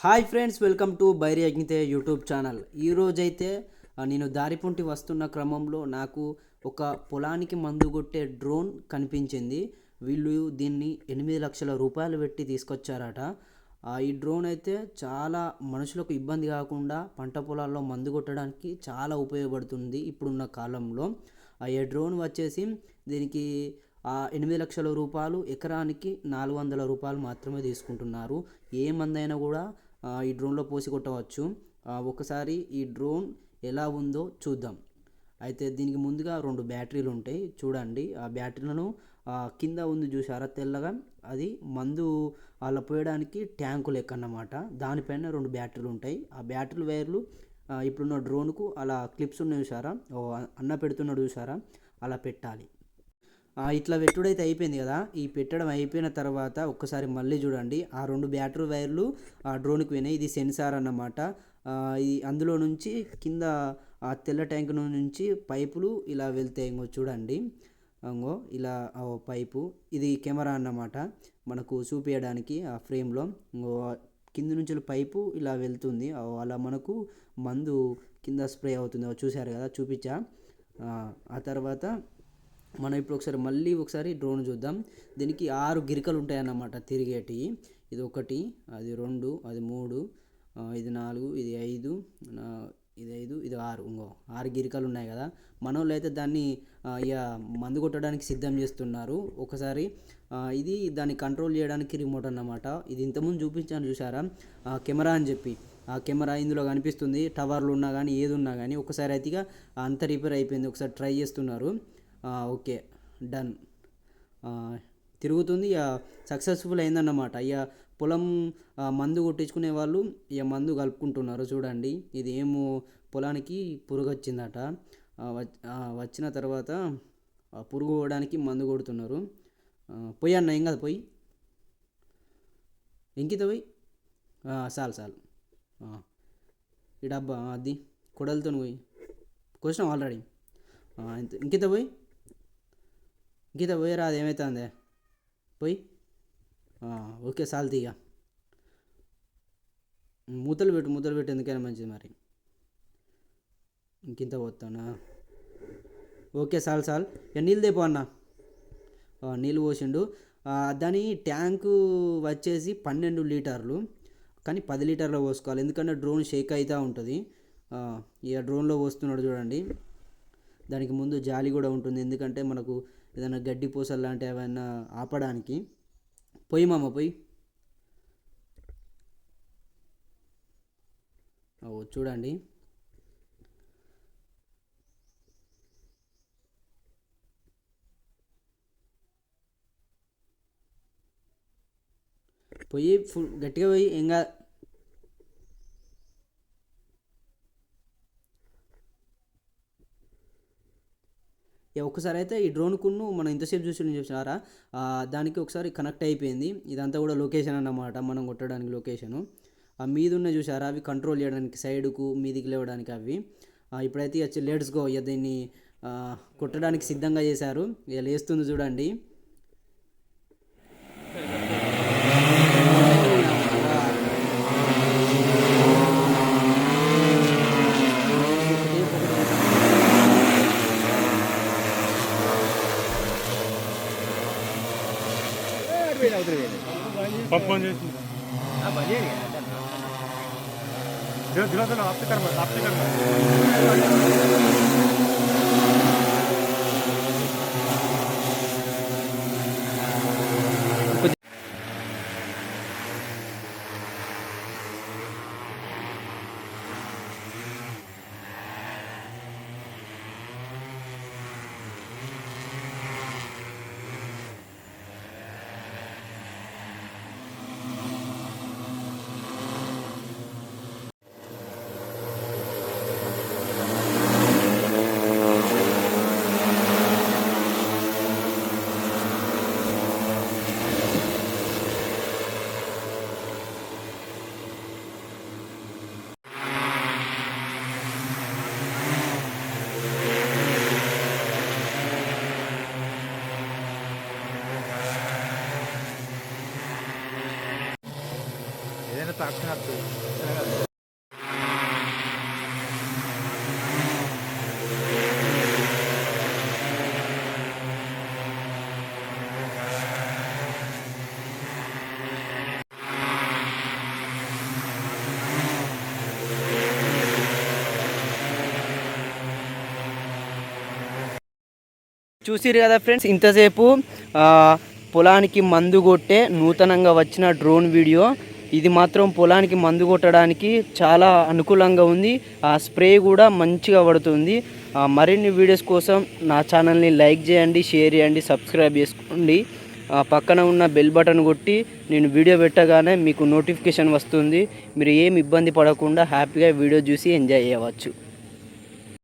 Hi friends welcome to Bairi అగ్నితే YouTube channel. ఈరోజైతే నేను దారిపుంటి వస్తున్న క్రమంలో నాకు ఒక పొలానికి మందు కొట్టే డ్రోన్ కనిపించింది. వీళ్ళు దీన్ని ఎనిమిది లక్షల రూపాయలు పెట్టి తీసుకొచ్చారట. ఈ డ్రోన్ అయితే చాలా మనుషులకు ఇబ్బంది కాకుండా పంట పొలాల్లో మందు కొట్టడానికి చాలా ఉపయోగపడుతుంది ఇప్పుడున్న కాలంలో. ఆ, ఈ డ్రోన్ వచ్చేసి దీనికి ఎనిమిది లక్షల రూపాయలు ఎకరానికి నాలుగు వందల రూపాయలు మాత్రమే తీసుకుంటున్నారు. ఏ మందైనా కూడా ఈ డ్రోన్లో పోసి కొట్టవచ్చు ఒకసారి ఈ డ్రోన్ ఎలా ఉందో చూద్దాం. అయితే దీనికి ముందుగా రెండు బ్యాటరీలు ఉంటాయి చూడండి ఆ బ్యాటరీలను కింద ఉంది చూసారా తెల్లగా? అది మందు అలా పోయడానికి ట్యాంకు లెక్క అన్నమాట దానిపైన రెండు బ్యాటరీలు ఉంటాయి ఆ బ్యాటరీ వైర్లు ఇప్పుడున్న డ్రోన్కు అలా క్లిప్స్ ఉన్నాయి చూసారా ఓ అన్న పెడుతున్నాడు చూసారా అలా పెట్టాలి. ఇట్లా పెట్టుడైతే అయిపోయింది కదా. ఈ పెట్టడం అయిపోయిన తర్వాత ఒక్కసారి మళ్ళీ చూడండి. ఆ రెండు బ్యాటరీ వైర్లు ఆ డ్రోన్కి పోయినాయి. ఇది సెన్సార్ అన్నమాట. ఇది అందులో నుంచి కింద ఆ తెల్ల ట్యాంక్ నుంచి పైపులు ఇలా వెళ్తాయి ఇంకో చూడండి. ఇంకో ఇలా ఓ పైపు. ఇది కెమెరా అన్నమాట. మనకు చూపించడానికి ఆ ఫ్రేమ్లో. ఇంకో కింద నుంచి పైపు ఇలా వెళ్తుంది. అలా మనకు మందు కింద స్ప్రే అవుతుంది. ఓ చూశారు కదా? చూపించా? ఆ తర్వాత మనం ఇప్పుడు ఒకసారి మళ్ళీ ఒకసారి డ్రోన్ చూద్దాం. దీనికి ఆరు గిరికలు ఉంటాయి అన్నమాట ఇది ఒకటి అది రెండు అది మూడు ఇది నాలుగు ఇది ఐదు ఇది ఐదు ఇది ఆరు ఇంకో ఆరు గిరికలు ఉన్నాయి కదా. మనోళ్ళు అయితే దాన్ని ఇక మందు కొట్టడానికి సిద్ధం చేస్తున్నారు. ఒకసారి ఇది దాన్ని కంట్రోల్ చేయడానికి రిమోట్ అన్నమాట. ఇది ఇంతకుముందు చూపించాను చూసారా కెమెరా అని చెప్పి. ఆ కెమెరా ఇందులో కనిపిస్తుంది. టవర్లు ఉన్నా కానీ ఏది ఉన్నా కానీ ఒకసారి అయితే అంత రిపేర్ అయిపోయింది. ఒకసారి ట్రై చేస్తున్నారు. Okay done. తిరుగుతుంది ఇక సక్సెస్ఫుల్ అయిందన్నమాట. ఇక పొలం మందు కొట్టించుకునే వాళ్ళు ఇక మందు కలుపుకుంటున్నారు చూడండి. ఇది ఏమో పొలానికి పురుగు వచ్చిందట వచ్చిన తర్వాత పురుగు పోవడానికి మందు కొడుతున్నారు. పోయి అన్న ఏం కాదు పోయి. ఇంకిత పోయి. చాలు చాలు ఈ డబ్బా అది కొడలతో పోయి. కోసినాం ఆల్రెడీ. ఇంకిత పోయి. గీత పోయిరా అది ఏమవుతుంది పోయి. ఓకే సాల్తీ ఇక. మూతలు పెట్టు మూతలు పెట్టు ఎందుకైనా మంచిది మరి. ఇంకింత పోతానా? ఓకే సాల్ సాల్. ఇక నీళ్ళు తెపో అన్న. నీళ్ళు పోసిండు. దాని ట్యాంకు వచ్చేసి పన్నెండు లీటర్లు. కానీ పది లీటర్లో పోసుకోవాలి. ఎందుకంటే డ్రోన్ షేక్ అవుతూ ఉంటుంది. ఇక డ్రోన్లో పోస్తున్నాడు చూడండి. దానికి ముందు జాలి కూడా ఉంటుంది. ఎందుకంటే మనకు ఏదైనా గడ్డి పూసలు లాంటివి ఏమైనా ఆపడానికి. పొయ్యి మామ పొయ్యి ఓ చూడండి. పొయ్యి ఫుల్ గట్టిగా పోయి ఏం ఒకసారి అయితే ఈ డ్రోన్ కున్ను మనం ఇంతసేపు చూసి చూసారా దానికి ఒకసారి కనెక్ట్ అయిపోయింది. ఇదంతా కూడా లొకేషన్ అన్నమాట మనం కొట్టడానికి లొకేషను మీదున్న మీద ఉన్న చూసారా? అవి కంట్రోల్ చేయడానికి సైడ్కు మీదికి లేవడానికి అవి. ఇప్పుడైతే ఇక లెట్స్ గో ఇక దీన్ని కొట్టడానికి సిద్ధంగా చేశారు. ఇక లేస్తుంది చూడండి. పోయింది అవతల పోయింది పంప్ బంద్ చేసి. బంద్ సాక్షాత్తు చూసిరు కదా ఫ్రెండ్స్ ఇంతసేపు పొలానికి మందు కొట్టే నూతనంగా వచ్చిన డ్రోన్ వీడియో. ఇది మాత్రం పొలానికి మందు కొట్టడానికి చాలా అనుకూలంగా ఉంది. ఆ స్ప్రే కూడా మంచిగా పడుతుంది. మరిన్ని వీడియోస్ కోసం నా ఛానల్ని లైక్ చేయండి షేర్ చేయండి సబ్స్క్రైబ్ చేసుకోండి. పక్కన ఉన్న బెల్ బటన్ కొట్టి నేను వీడియో పెట్టగానే మీకు నోటిఫికేషన్ వస్తుంది. మీరు ఏమి ఇబ్బంది పడకుండా హ్యాపీగా వీడియో చూసి ఎంజాయ్ చేయవచ్చు.